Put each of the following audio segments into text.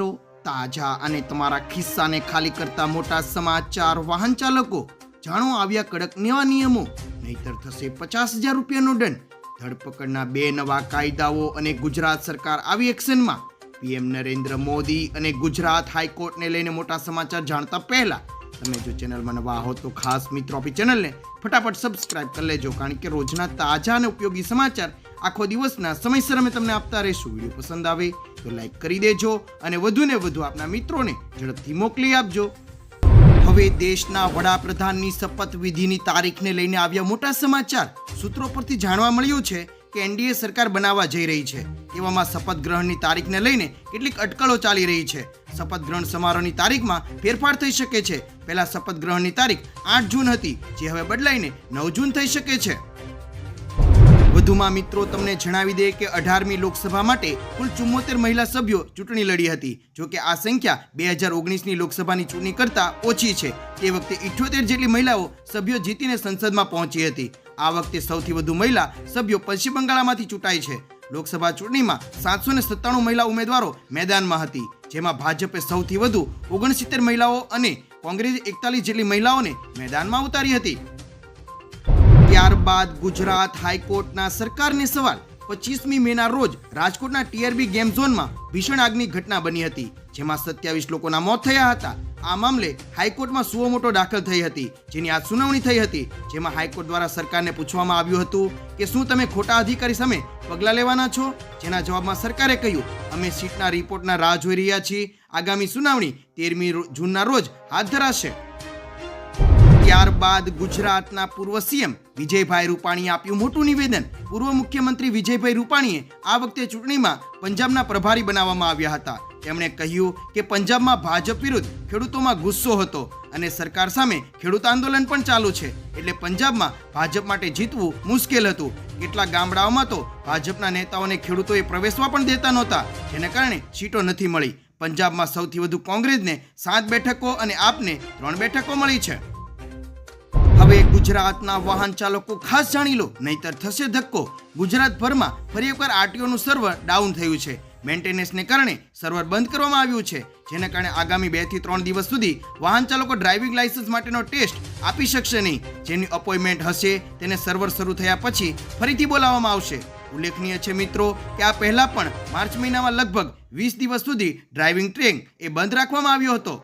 મિત્રો, તાજા અને તમારા ખિસ્સાને ખાલી કરતા મોટા સમાચાર વાહન ચાલકો, જાણો આવ્યા કડક નવા નિયમો. નહીતર થશે પચાસ હજાર રૂપિયાનો દંડ. ધરપકડના બે નવા કાયદાઓ અને ગુજરાત સરકાર આવી એક્શનમાં. પીએમ નરેન્દ્ર મોદી અને ગુજરાત હાઈકોર્ટને લઈને મોટા સમાચાર જાણતા પહેલા, તમે જો ચેનલમાં નવા હો તો ખાસ મિત્રો આપણી ચેનલને ફટાફટ સબસ્ક્રાઇબ કરી લેજો, કારણ કે રોજના તાજા અને ઉપયોગી સમાચાર આખો દિવસના સમયસર અમે તમને આપતા રહીશું. વીડિયો પસંદ આવે તો લાઈક કરી દેજો અને વધુને વધુ આપના મિત્રોને ઝડપથી મોકલી આપજો. હવે દેશના વડાપ્રધાનની શપથ વિધિની તારીખને લઈને આવ્યા મોટા સમાચાર. સૂત્રો પરથી જાણવા મળ્યું છે કે એનડીએ સરકાર બનાવવા જઈ રહી છે. એવામાં શપથ ગ્રહણની તારીખને લઈને કેટલીક અટકળો ચાલી રહી છે. શપથ ગ્રહણ સમારોહની તારીખમાં ફેરફાર થઈ શકે છે. પહેલા શપથ ગ્રહણની તારીખ આઠ જૂન હતી, જે હવે બદલાઈને નવ જૂન થઈ શકે છે. વધુમાં મિત્રો તમને જણાવી દે કે અઢારમી લોકસભા માટે કુલ ચુમ્મોતેર મહિલા સભ્યો ચૂંટણી લડી હતી. જોકે આ સંખ્યા બે હજાર ઓગણીસની લોકસભાની ચૂંટણી કરતાં ઓછી છે. તે વખતે ઇઠ્યોતેર જેટલી મહિલાઓ સભ્યો જીતીને સંસદમાં પહોંચી હતી. આ વખતે સૌથી વધુ મહિલા સભ્યો પશ્ચિમ બંગાળમાંથી ચૂંટાઈ છે. લોકસભા ચૂંટણીમાં સાતસો ને સત્તાણું મહિલા ઉમેદવારો મેદાનમાં હતી. જેમાં ભાજપે સૌથી વધુ ઓગણસિત્તેર મહિલાઓ અને કોંગ્રેસે એકતાલીસ જેટલી મહિલાઓને મેદાનમાં ઉતારી હતી. ત્યારબાદ ગુજરાત હાઈકોર્ટના સરકારને સવાલ. પચીસમી મેના રોજ રાજકોટના ટીઆરબી ગેમ ઝોનમાં ભીષણ આગની ઘટના બની હતી, જેમાં સત્યાવીસ લોકોના મોત થયા હતા. આ મામલે હાઈકોર્ટમાં સુઓ મોટો દાખલ થઈ હતી, જેની આ સુનાવણી થઈ હતી, જેમાં હાઈકોર્ટ દ્વારા સરકારને પૂછવામાં આવ્યું હતું કે શું તમે ખોટા અધિકારી સામે પગલાં લેવાના છો? જેના જવાબમાં સરકારે કહ્યું, અમે સીટના રિપોર્ટના રાહ જોઈ રહ્યા છીએ. આગામી સુનાવણી તેરમી જૂનના રોજ હાથ ધરાશે. ત્યારબાદ ગુજરાતના પૂર્વ સીએમ વિજયભાઈ રૂપાણીએ આપ્યું મોટું નિવેદન. પૂર્વ મુખ્યમંત્રી વિજયભાઈ રૂપાણીએ આ વખતે ચૂંટણીમાં પંજાબના પ્રભારી બનાવવામાં આવ્યા હતા. તેમણે કહ્યું કે પંજાબમાં ભાજપ વિરુદ્ધ ખેડૂતોમાં ગુસ્સો હતો અને સરકાર સામે ખેડૂત આંદોલન પણ ચાલુ છે. એટલે પંજાબમાં ભાજપ માટે જીતવું મુશ્કેલ હતું. કેટલા ગામડાઓમાં તો ભાજપના નેતાઓને ખેડૂતોએ પ્રવેશવા પણ દેતા નહોતા. જેને કારણે સીટો નથી મળી. પંજાબમાં સૌથી વધુ કોંગ્રેસને સાત બેઠકો અને આપને ત્રણ બેઠકો મળી છે. હવે ગુજરાતના વાહન ચાલકો ખાસ જાણી લો, નહીતર થશે ધક્કો. ગુજરાતભરમાં ફરી એકવાર આરટીઓનું સર્વર ડાઉન થયું છે. મેન્ટેનન્સને કારણે સર્વર બંધ કરવામાં આવ્યું છે, જેને કારણે આગામી બેથી ત્રણ દિવસ સુધી વાહન ચાલકો ડ્રાઇવિંગ લાયસન્સ માટેનો ટેસ્ટ આપી શકશે નહીં. જેની અપોઇન્ટમેન્ટ હશે, તેને સર્વર શરૂ થયા પછી ફરીથી બોલાવવામાં આવશે. ઉલ્લેખનીય છે મિત્રો કે આ પહેલા પણ માર્ચ મહિનામાં લગભગ વીસ દિવસ સુધી ડ્રાઇવિંગ ટ્રેન એ બંધ રાખવામાં આવ્યો હતો.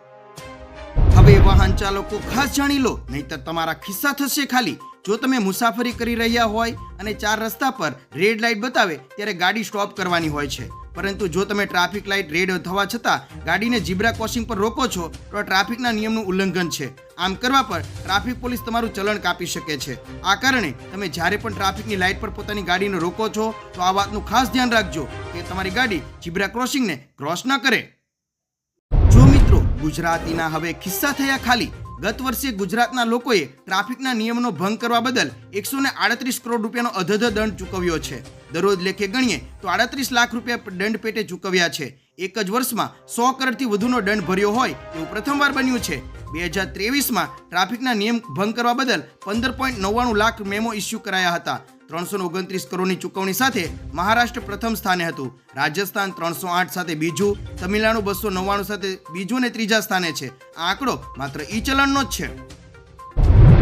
હવે વાહન ચાલકો ખાસ જાણી લો, નહીતર તમારા ખિસ્સા થશે ખાલી. જો તમે મુસાફરી કરી રહ્યા હોય અને ચાર રસ્તા પર રેડ લાઇટ બતાવે, ત્યારે ગાડી સ્ટોપ કરવાની હોય છે. પરંતુ જો તમે ટ્રાફિક લાઇટ રેડ થવા છતાં ગાડીને જીબ્રા ક્રોસિંગ પર રોકો છો, તો ટ્રાફિકના નિયમનું ઉલ્લંઘન છે. આમ કરવા પર ટ્રાફિક પોલીસ તમારું ચલણ કાપી શકે છે. આ કારણે તમે જ્યારે પણ ટ્રાફિકની લાઇટ પર પોતાની ગાડીને રોકો છો, તો આ વાતનું ખાસ ધ્યાન રાખજો કે તમારી ગાડી જીબ્રા ક્રોસિંગને ક્રોસ ન કરે. ગુજરાતીના હવે ખિસ્સા થયા ખાલી. ગત વર્ષે ગુજરાતના લોકોએ ટ્રાફિકના નિયમનો ભંગ કરવા બદલ એકસો ને આડત્રીસ કરોડ રૂપિયાનો અધધ દંડ ચૂકવ્યો છે. દરરોજ લેખે ગણીએ તો આડત્રીસ લાખ રૂપિયા દંડ પેટે ચૂકવ્યા છે. એક જ વર્ષમાં સો કરોડથી વધુનો દંડ ભર્યો હોય એવું પ્રથમવાર બન્યું છે. બે હજાર ત્રેવીસમાં ટ્રાફિકના નિયમ ભંગ કરવા બદલ પંદર પોઈન્ટ નવ્વાણું લાખ મેમો ઇસ્યુ કરાયા હતા. ત્રણસો ઓગણત્રીસ કરોડની ચૂકવણી સાથે મહારાષ્ટ્ર પ્રથમ સ્થાને હતું. રાજસ્થાન ત્રણસો આઠ સાથે બીજું, તમિલનાડુ બસો નવ્વાણું સાથે બીજું ને ત્રીજા સ્થાને છે. આ આંકડો માત્ર ઈ ચલણનો જ છે.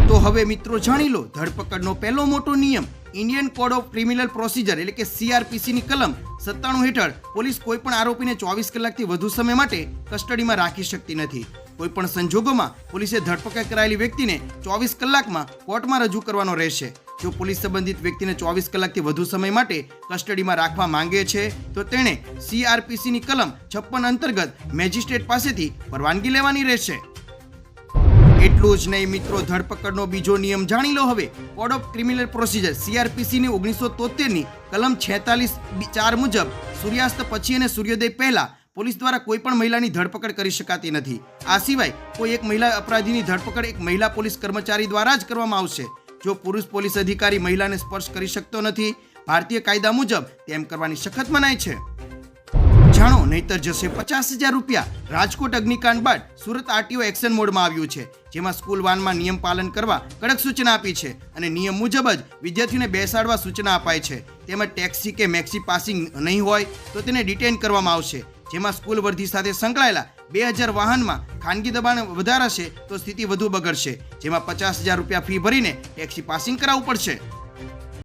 તો હવે મિત્રો જાણી લો, ધરપકડનો પહેલો મોટો નિયમ, Indian code of criminal procedure એટલે કે સીઆરપીસીની કલમ સત્તાણું હેઠળ પોલીસ કોઈ પણ આરોપીને ચોવીસ કલાકથી વધુ સમય માટે કસ્ટડીમાં રાખી શકતી નથી. કોઈ પણ સંજોગોમાં પોલીસે ધરપકડ કરાયેલી વ્યક્તિને ચોવીસ કલાકમાં કોર્ટમાં રજૂ કરવાનો રહેશે. જો પોલીસ સંબંધિત વ્યક્તિને ચોવીસ કલાકથી વધુ સમય માટે કસ્ટડીમાં રાખવા માંગે છે, તો તેણે સીઆરપીસીની કલમ છપ્પન અંતર્ગત મેજિસ્ટ્રેટ પાસેથી પરવાનગી લેવાની રહેશે. એટલું જ નહીં મિત્રો, ધરપકડનો બીજો નિયમ જાણી લો હવે. કોડ ઓફ ક્રિમિનલ પ્રોસિજર સીઆરપીસીની ઓગણીસો તોતેરની કલમ છેતાલીસ ચાર મુજબ સૂર્યાસ્ત પછી અને સૂર્યોદય પહેલા પોલીસ દ્વારા કોઈ પણ મહિલાની ધરપકડ કરી શકાતી નથી. આ સિવાય કોઈ એક મહિલા અપરાધીની ધરપકડ એક મહિલા પોલીસ કર્મચારી દ્વારા જ કરવામાં આવશે. જો પુરુષ પોલીસ અધિકારી મહિલાને સ્પર્શ કરી શકતો નથી, ભારતીય કાયદા મુજબ તેમ કરવાની સખત મનાય છે. જાણો, નહીતર જશે પચાસ હજાર રૂપિયા. રાજકોટ અગ્નિકાંડ બાદ સુરત આરટીઓ એક્શન મોડમાં આવ્યું છે, જેમાં સ્કૂલ વાનમાં નિયમ પાલન કરવા કડક સૂચના આપી છે અને નિયમ મુજબ જ વિદ્યાર્થીઓને બેસાડવા સૂચના અપાય છે. તેમજ ટેક્સી કે મેક્સી પાસિંગ નહીં હોય તો તેને ડિટેન કરવામાં આવશે, જેમાં સ્કૂલ વર્ધી સાથે સંકળાયેલા બે હજાર વાહનમાં ખાનગી દબાણ વધારાશે, તો સ્થિતિ વધુ બગડશે, જેમાં પચાસ હજાર રૂપિયા ફી ભરીને ટેક્સી પાસિંગ કરાવવું પડશે.